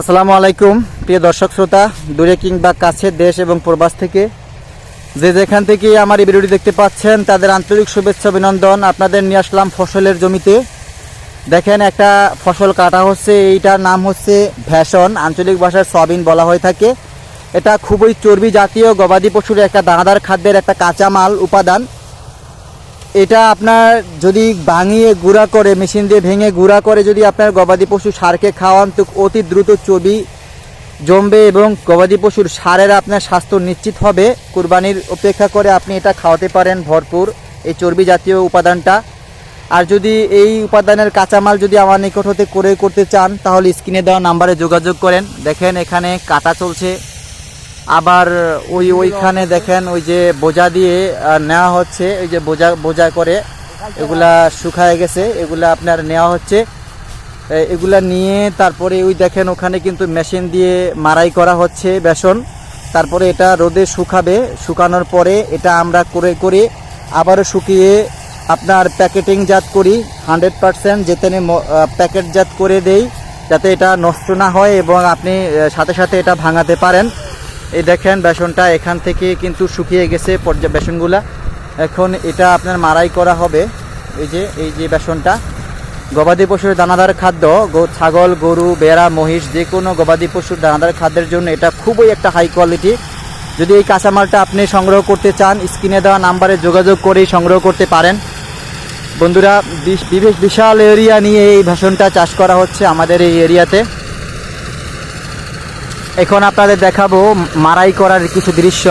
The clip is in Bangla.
আসসালামু আলাইকুম, প্রিয় দর্শক শ্রোতা, দূরে কিংবা কাছে দেশ এবং প্রবাস থেকে। যে যেখান থেকে আমার এই ভিডিওটি দেখতে পাচ্ছেন, তাদের আন্তরিক শুভেচ্ছা, অভিনন্দন। আপনাদের নিয়ে আসলাম ফসলের জমিতে। দেখেন, একটা ফসল কাটা হচ্ছে, এইটার নাম হচ্ছে ভ্যাসন আঞ্চলিক ভাষায় সয়াবিন বলা হয়ে থাকে। এটা খুবই চর্বি জাতীয়, গবাদি পশুর একটা দানাদার খাদ্যের একটা কাঁচামাল উপাদান। এটা আপনার যদি ভাঙিয়ে গুঁড়া করে, মেশিন দিয়ে ভেঙে গুঁড়া করে যদি আপনার গবাদি পশু সারকে খাওয়ান, তো অতি দ্রুত চর্বি জমবে এবং গবাদি পশুর সারের আপনার স্বাস্থ্য নিশ্চিত হবে। কুরবানির অপেক্ষা করে আপনি এটা খাওয়াতে পারেন ভরপুর এই চর্বি জাতীয় উপাদানটা। আর যদি এই উপাদানের কাঁচামাল যদি আমার নিকট হতে করে করতে চান, তাহলে স্ক্রিনে দেওয়া নাম্বারে যোগাযোগ করেন। দেখেন এখানে কাটা চলছে। আবার ওই ওইখানে দেখেন ওই যে বোঝা দিয়ে নেওয়া হচ্ছে ওই যে বোঝা বোঝা করে, এগুলা শুকায় গেছে, এগুলা আপনার নেওয়া হচ্ছে। এগুলা নিয়ে তারপরে ওই দেখেন ওখানে কিন্তু মেশিন দিয়ে মারাই করা হচ্ছে বেসন। তারপরে এটা রোদে শুকাবে, শুকানোর পরে এটা আমরা করে করে আবারও শুকিয়ে আপনার প্যাকেটিংজাত করি, হান্ড্রেড পারসেন্ট যেতে প্যাকেটজাত করে দেই, যাতে এটা নষ্ট না হয় এবং আপনি সাথে সাথে এটা ভাঙাতে পারেন। এই দেখেন বেসনটা এখান থেকে কিন্তু শুকিয়ে গেছে পর্যা বেসনগুলা। এখন এটা আপনার মারাই করা হবে। এই যে এই যে বেসনটা। গবাদি পশুর দানাদার খাদ্য ছাগল, গরু, বেড়া, মহিষ, যে কোনো গবাদি পশুর দানাদার খাদ্যের জন্য এটা খুবই একটা হাই কোয়ালিটি যদি এই কাঁচামালটা আপনি সংগ্রহ করতে চান, স্ক্রিনে দেওয়া নাম্বারে যোগাযোগ করেই সংগ্রহ করতে পারেন। বন্ধুরা, বিশ- বিবেশ- বিশাল এরিয়া নিয়ে এই ভেষণটা চাষ করা হচ্ছে আমাদের এই এরিয়াতে এখন আপনাদের দেখাবো মারাই করার কিছু দৃশ্য।